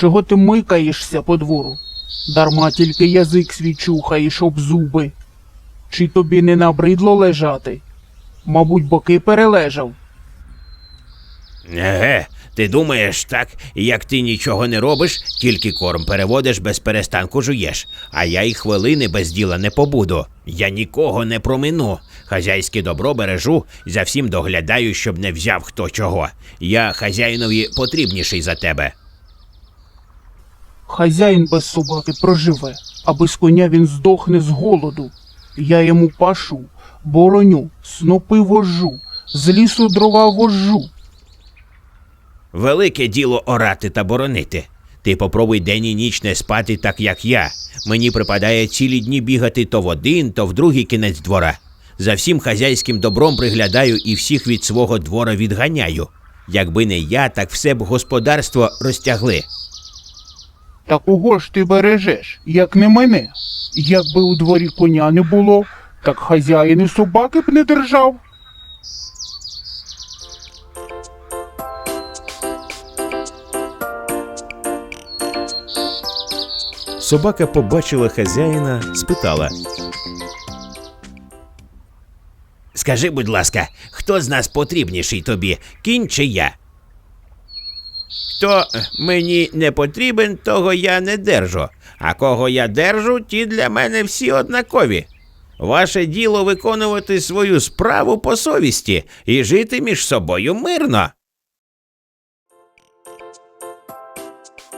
Чого ти микаєшся по двору? Дарма тільки язик свій чухаєш об зуби. Чи тобі не набридло лежати? Мабуть, боки перележав. Еге, ти думаєш так, як ти нічого не робиш, тільки корм переводиш без перестанку жуєш. А я й хвилини без діла не побуду. Я нікого не промину. Хазяйське добро бережу, за всім доглядаю, щоб не взяв хто чого. Я хазяїнові потрібніший за тебе. Хазяїн без собаки проживе, а без коня він здохне з голоду. Я йому пашу, бороню, снопи вожу, з лісу дрова вожу. Велике діло орати та боронити. Ти попробуй день і ніч не спати так, як я. Мені припадає цілі дні бігати то в один, то в другий кінець двора. За всім хазяйським добром приглядаю і всіх від свого двора відганяю. Якби не я, так все б господарство розтягли. Та кого ж ти бережеш, як не мене? Якби у дворі коня не було, так хазяїн і собаки б не держав. Собака побачила хазяїна, спитала. Скажи, будь ласка, хто з нас потрібніший тобі, кінь чи я? Хто мені не потрібен, того я не держу. А кого я держу, ті для мене всі однакові. Ваше діло виконувати свою справу по совісті і жити між собою мирно.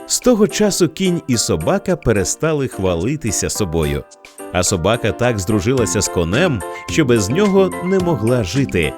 З того часу кінь і собака перестали хвалитися собою. А собака так здружилася з конем, що без нього не могла жити.